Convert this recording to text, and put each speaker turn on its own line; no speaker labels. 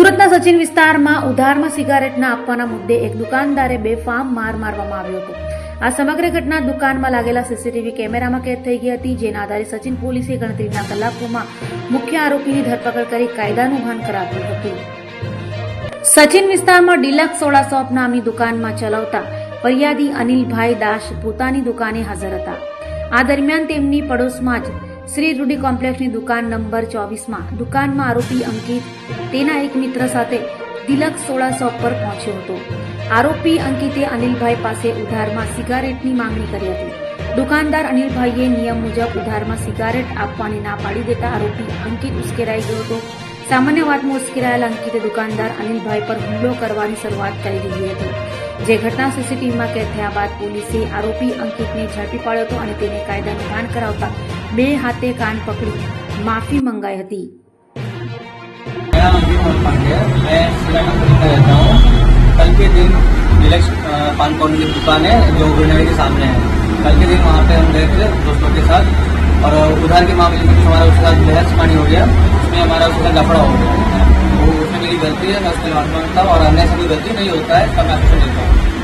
સુરતના સચિન વિસ્તારમાં ઉધારમાં સિગારેટ ના આપવાના મુદ્દે એક દુકાનદારે બેફામ માર મારવામાં આવ્યો હતો. આ સમગ્ર ઘટના દુકાનમાં લાગેલા સીસીટીવી કેમેરામાં કેદ થઈ ગઈ હતી, જેના આધારે સચિન પોલીસે ગણતરીના કલાકોમાં મુખ્ય આરોપીની ધરપકડ કરી કાયદાનું ભાન કરાવ્યું હતું. સચિન વિસ્તારમાં ડિલક્સ સોડા શોપ નામની દુકાનમાં ચલાવતા ફરિયાદી અનિલભાઈ દાસ પોતાની દુકાને હાજર હતા. આ દરમિયાન તેમની પડોશમાં જ શ્રી રૂડી કોમ્પ્લેક્સની દુકાન નંબર ચોવીસમાં. દુકાનમાં આરોપી અંકિત, તેના એક મિત્ર સાથે તિલક સોડા શોપ પર પહોંચ્યો હતો. આરોપી અંકિતે અનિલભાઈ પાસે ઉધારમાં સિગારેટની માંગણી કરી હતી. દુકાનદાર અનિલભાઈએ નિયમ મુજબ ઉધારમાં સિગારેટ આપવાની ના પાડી દેતા આરોપી અંકિત ઉશ્કેરાઈ ગયો હતો. સામાન્ય વાતમાં ઉશ્કેરાયેલા અંકિતે દુકાનદાર અનિલભાઈ પર હુમલો કરવાની શરૂઆત કરી દીધી હતી. જે ઘટના સીસીટીવીમાં કેદ થયા બાદ પોલીસે આરોપી અંકિતને ઝડપી પાડ્યો હતો અને તેને કાયદાનું ભાન કરાવતા બે હાથે કાન પકડી માફી મંગાઈ હતી
मेरा नाम अंकित मोहन पांडे है मैं सिरा में खरीदता रहता हूँ कल के दिन डिलक्स अ, पान पाउंड की दुकान है जो विनर के सामने है कल के दिन वहाँ पे हम गए थे दोस्तों के साथ और उधार के मामले में कुछ हमारा उसके साथ बहस पानी हो गया उसमें हमारा उसके साथ लफड़ा हो गया वो उसमें मेरी गलती है मैं उसके माफी मांगता हूँ और अन्य से कोई गलती नहीं होता है इसका मैं एक्शन लेता हूँ